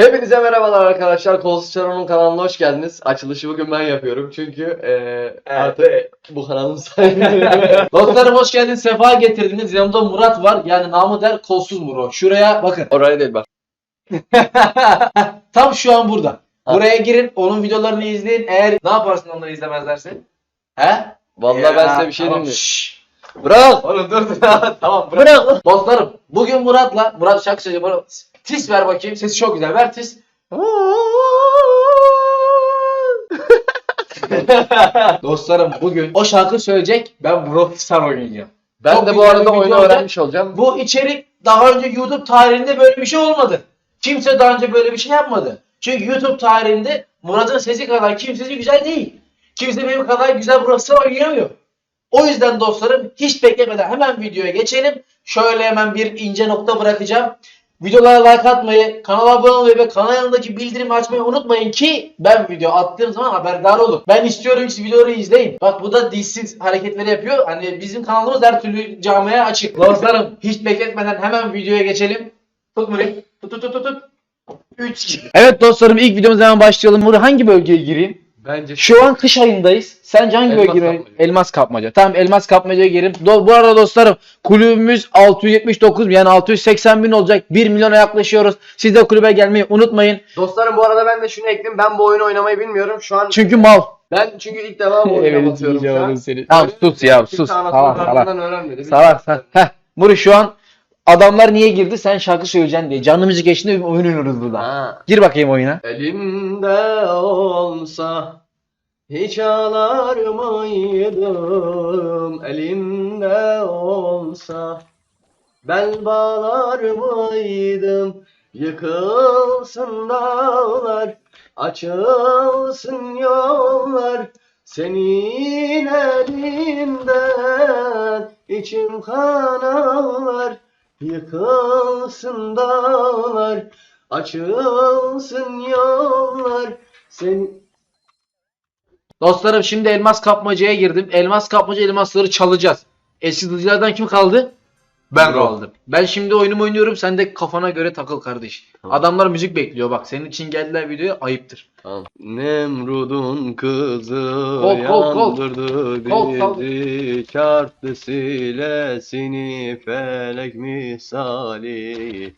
Hepinize merhabalar arkadaşlar. Kolsuz Çaro'nun kanalına hoş geldiniz. Açılışı bugün ben yapıyorum. Çünkü eee artık bu kanalın sahibi. Dostlarım hoş geldiniz, sefa getirdiniz. Yanımda Murat var. Yani namı der kolsuz Muro. Şuraya bakın. Oraya değil bak. Tam şu an burada. Buraya girin, onun videolarını izleyin. Eğer ne yaparsın onları izlemezlerse? He? Vallahi ben size bir şey tamam. diyeyim mi? Bırak! Oğlum dur dur. tamam bırak. Bırak! Dostlarım bugün Murat'la, Murat şarkı söyleyecek. Tis ver bakayım. Sesi çok güzel. Ver tis. Dostlarım bugün o şarkı söyleyecek. Ben Brawl oynayacağım. Ben Çok de bu arada oyunu öğrenmiş olacağım. Bu içerik daha önce YouTube tarihinde böyle bir şey olmadı. Kimse daha önce böyle bir şey yapmadı. Çünkü YouTube tarihinde Murat'ın sesi kadar kimsesi güzel değil. Kimse benim kadar güzel burası oynayamıyor. O yüzden dostlarım hiç beklemeden hemen videoya geçelim. Şöyle hemen bir ince nokta bırakacağım. Videolara like atmayı, kanala abone olmayı ve kanal yanındaki bildirimi açmayı unutmayın ki ben video attığım zaman haberdar olun. Ben istiyorum ki videoları izleyin. Bak bu da dişsiz hareketleri yapıyor. Hani bizim kanalımız her türlü camiye açık. Dostlarım hiç bekletmeden hemen videoya geçelim. Tut Muri. Tut tut tut tut. tut. 3 Evet dostlarım ilk videomuza hemen başlayalım. Muri hangi bölgeye gireyim? Bence Şu an kış ayındayız. Sence hangi Elmas bölgeye kapmaca. Elmas kapmaca. Tamam elmas kapmacaya gireyim. Do- bu arada dostlarım kulübümüz 679 yani 680 bin olacak. 1 milyona yaklaşıyoruz. Siz de kulübe gelmeyi unutmayın. Dostlarım bu arada ben de şunu ekleyeyim. Ben bu oyunu oynamayı bilmiyorum. Şu an Çünkü mal. ben çünkü ilk defa bu şu an. seni. Tamam sus ya sus. Salak salak. Salak salak. Heh. Muri şu an adamlar niye girdi? Sen şarkı söyleyeceksin diye. Canlı müzik eşliğinde bir oyun oynuyoruz burada. Ha. Gir bakayım oyuna. Elimde olsa hiç ağlar mıydım? Elimde olsa bel bağlar mıydım? Yıkılsın dağlar, açılsın yollar. Senin elinden içim kan ağlar. Yıkılsın dağlar, açılsın yollar. Sen Dostlarım şimdi elmas kapmacaya girdim. Elmas kapmaca elmasları çalacağız. Eski kim kaldı? Ben Bro. kaldım. Ben şimdi oyunumu oynuyorum. Sen de kafana göre takıl kardeş. Tamam. Adamlar müzik bekliyor bak. Senin için geldiler videoya ayıptır. Tamam. Nemrud'un kızı Kol, kol, kol. yandırdı Kol, kol. bizi çarptı silesini felek misali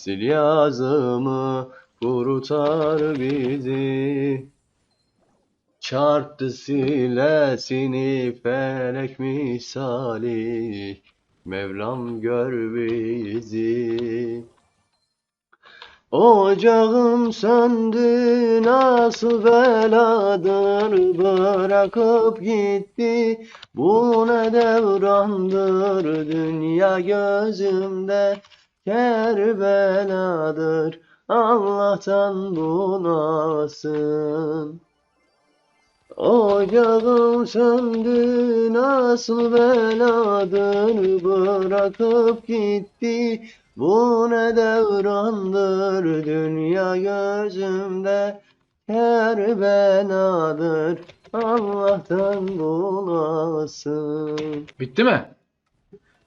sil yazımı kurutar bizi çarptı silesini felek misali Mevlam gör bizi. Ocağım söndü nasıl beladır bırakıp gitti. Bu ne devrandır dünya gözümde Kerbeladır Allah'tan bunasın Ocağım söndü nasıl beladır bırakıp gitti Bu ne devrandır dünya gözümde Kerbeladır Allah'tan bulasın Bitti mi?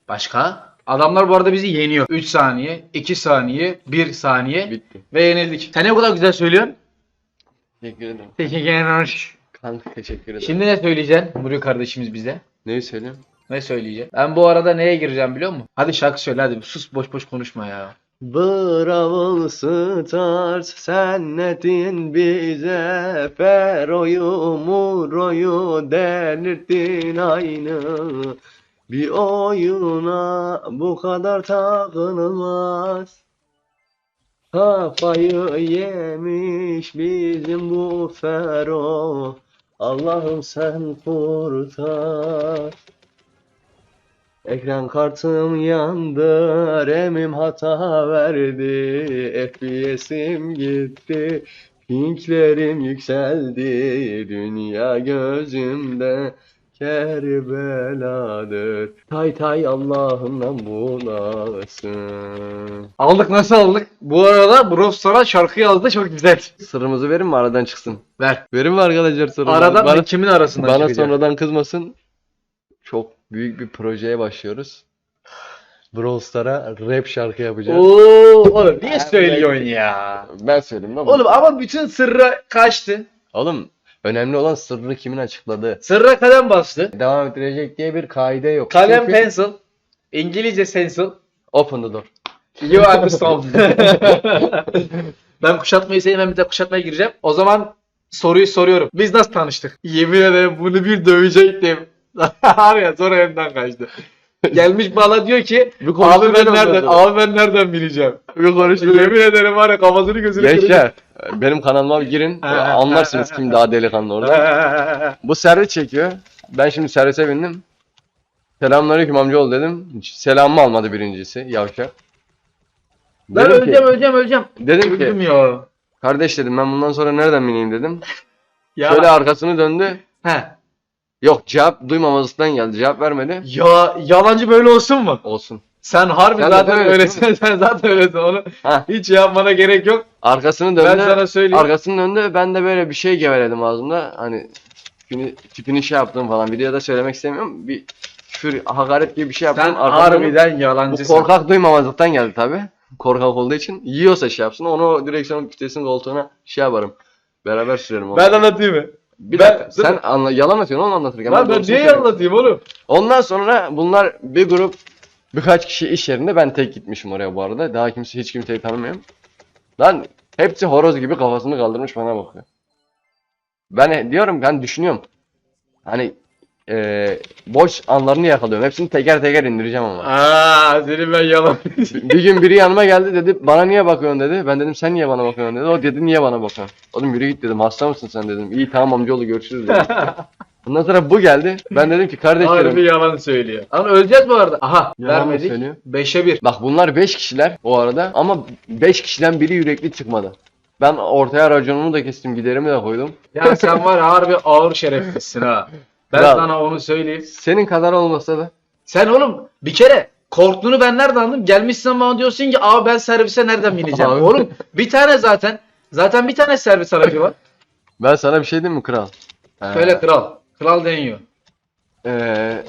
Başka? Adamlar bu arada bizi yeniyor. 3 saniye, 2 saniye, 1 saniye Bitti. ve yenildik. Sen ne kadar güzel söylüyorsun. Teşekkür ederim. Teşekkür ederim. Kanka teşekkür ederim. Şimdi ne söyleyeceksin Muri kardeşimiz bize? Neyi söyleyeyim? Ne söyleyecek? Ben bu arada neye gireceğim biliyor musun? Hadi şarkı söyle hadi. Sus boş boş konuşma ya. Bravo Stars sen netin bize Fero'yu Muro'yu delirttin aynı Bir oyuna bu kadar takılmaz Kafayı yemiş bizim bu Fero Allah'ım sen kurtar Ekran kartım yandı, RAM'im hata verdi, FPS'im gitti, pinklerim yükseldi, dünya gözümde Kerbeladır. Tay tay Allah'ından bulasın. Aldık nasıl aldık? Bu arada Bros sana şarkı yazdı çok güzel. Sırrımızı verin mi aradan çıksın? Ver. Verin mi arkadaşlar sırrımızı? Aradan bana, kimin arasından bana çıkacak? sonradan kızmasın. Çok büyük bir projeye başlıyoruz. Brawl Stars'a rap şarkı yapacağız. Oo oğlum niye söylüyorsun ya? Ben söyleyeyim lan. Oğlum ama bütün sırrı kaçtı. Oğlum önemli olan sırrı kimin açıkladığı. Sırra kalem bastı. Devam ettirecek diye bir kaide yok. Kalem Çünkü- pencil. İngilizce pencil. Open the door. You understand. ben kuşatmayı sevmem bir de kuşatmaya gireceğim. O zaman soruyu soruyorum. Biz nasıl tanıştık? Yemin ederim bunu bir dövecektim. Var ya sonra elimden kaçtı. Gelmiş bana diyor ki abi ben nereden ondan abi ben nereden bileceğim? Bir konuştuk. Yemin ederim var ya kafasını gözünü Gençler benim kanalıma girin. Anlarsınız kim ha. daha delikanlı orada. Bu servis çekiyor. Ben şimdi servise bindim. Selamünaleyküm amcaoğlu dedim. Selamımı almadı birincisi yavşak. Ben Dedim ki- öleceğim öleceğim öleceğim. Dedim Öldüm ki ya. kardeş dedim ben bundan sonra nereden bineyim dedim. Ya. Şöyle arkasını döndü. He. Yok cevap duymamazlıktan geldi. Cevap vermedi. Ya yalancı böyle olsun mu? Olsun. Sen harbi Sen de zaten öylesin, öylesin. Sen zaten öylesin. Onu Ha. hiç yapmana gerek yok. Arkasını Ben döndü. sana söyleyeyim. Arkasını döndü. Ben de böyle bir şey geveledim ağzımda. Hani tipini, tipini şey yaptım falan. Videoda söylemek istemiyorum. Bir küfür, hakaret gibi bir şey yaptım. Sen Arkadan dönüp- harbiden Bu yalancısın. korkak duymamazlıktan geldi tabi. Korkak olduğu için. Yiyorsa şey yapsın. Onu direksiyon vitesinin koltuğuna şey yaparım. Beraber sürerim onu. Ben anlatayım mı? bir ben- dakika. Sen anla, yalan atıyorsun onu anlatırken. Lan ben niye söylüyorum. anlatayım oğlum? Ondan sonra bunlar bir grup birkaç kişi iş yerinde ben tek gitmişim oraya bu arada. Daha kimse hiç kimseyi tanımıyorum. Lan hepsi horoz gibi kafasını kaldırmış bana bakıyor. Ben diyorum ben düşünüyorum. Hani eee boş anlarını yakalıyorum. Hepsini teker teker indireceğim ama. Aa senin ben yalan. bir gün biri yanıma geldi dedi bana niye bakıyorsun dedi. Ben dedim sen niye bana bakıyorsun dedi. O dedi niye bana bakıyorsun. Oğlum yürü git dedim hasta mısın sen dedim. İyi tamam amcaoğlu görüşürüz dedim. Ondan sonra bu geldi. Ben dedim ki kardeş Harbi yalan söylüyor. Lan öleceğiz bu arada. Aha Yalan vermedik. söylüyor? 5'e 1. Bak bunlar 5 kişiler o arada ama 5 kişiden biri yürekli çıkmadı. Ben ortaya raconumu da kestim, giderimi de koydum. Ya sen var ya harbi ağır şereflisin ha. Ben Kral. sana onu söyleyeyim. Senin kadar olmasa da Sen oğlum bir kere korktuğunu ben nereden anladım? Gelmişsin bana diyorsun ki abi ben servise nereden bineceğim? Abi. Oğlum bir tane zaten. Zaten bir tane servis aracı var. ben sana bir şey diyeyim mi kral? Ee, Söyle kral. Kral deniyor. ee,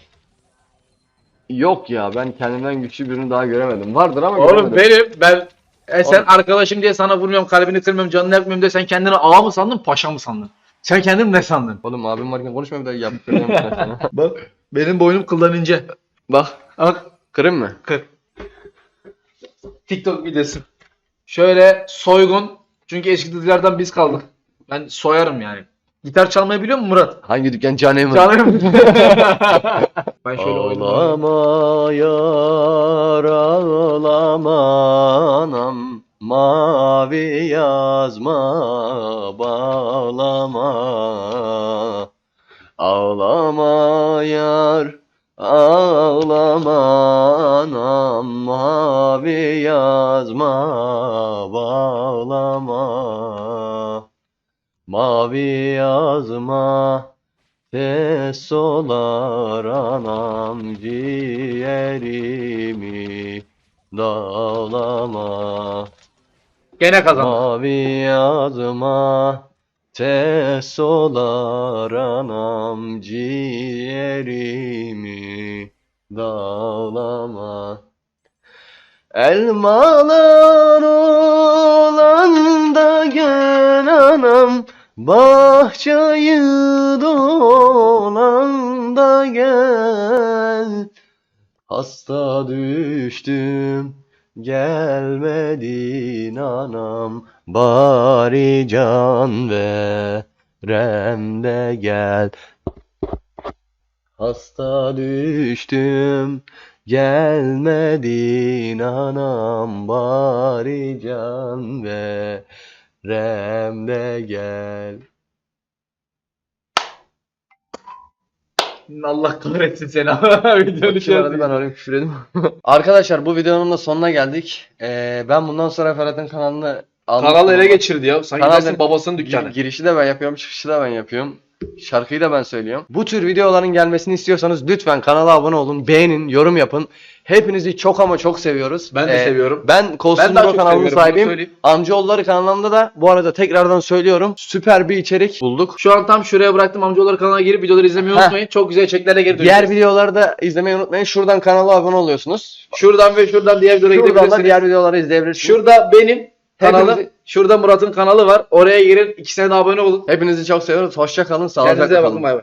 yok ya ben kendimden güçlü birini daha göremedim. Vardır ama Oğlum göremedim. benim ben e, sen Oğlum. arkadaşım diye sana vurmuyorum, kalbini kırmıyorum, canını yakmıyorum diye sen kendini ağa mı sandın, paşa mı sandın? Sen kendini ne sandın? Oğlum abim varken konuşma bir daha sana. Bak benim boynum kıldan ince. Bak Bak kırayım mı? kır. TikTok videosu. Şöyle soygun. Çünkü eski dizilerden biz kaldık. Ben soyarım yani. Gitar çalmayı biliyor musun Murat? Hangi dükkan canım? Çalarım. ben şöyle oynayayım. Ağlama yar ağlama anam Mavi yazma bağlama Ağlama yar ağlama anam Mavi yazma bağlama Mavi yazma Ses solar anam ciğerimi dağlama Gene kazandım. Mavi yazma ses solar anam ciğerimi dağlama. Elmalar olan da gel anam Bahçeyi dolan da gel. Hasta düştüm gelmedin anam Bari can verem de gel. Hasta düştüm gelmedin anam Bari can verem de gel Allah kahretsin seni. Videonun arada ben arayayım küfür edeyim. Arkadaşlar bu videonun da sonuna geldik. Ee, ben bundan sonra Ferhat'ın kanalını Kanalı ele geçirdi ya. Sanki Kanal dersin babasının dükkanı. girişi de ben yapıyorum, çıkışı da ben yapıyorum. Şarkıyı da ben söylüyorum. Bu tür videoların gelmesini istiyorsanız lütfen kanala abone olun, beğenin, yorum yapın. Hepinizi çok ama çok seviyoruz. Ben de Ee, seviyorum. Ben Ben daha Bro çok kanalının seviyorum, bunu sahibiyim. söyleyeyim. Amcaoğulları kanalında da bu arada tekrardan söylüyorum. Süper bir içerik bulduk. Şu an tam şuraya bıraktım amcaoğulları kanalına girip videoları izlemeyi Heh. unutmayın. Çok güzel içeriklere geri Diğer döneceğiz. videoları da izlemeyi unutmayın. Şuradan kanala abone oluyorsunuz. Şuradan ve şuradan diğer videolara Şuradan da gidebilirsiniz. diğer videoları izleyebilirsiniz. Şurada benim kanalım. Hepimizi- Şurada Murat'ın kanalı var. Oraya girin. İkisine de abone olun. Hepinizi çok seviyoruz. Hoşça kalın. Sağlıcakla Kendinize kalın. bakın bay bay.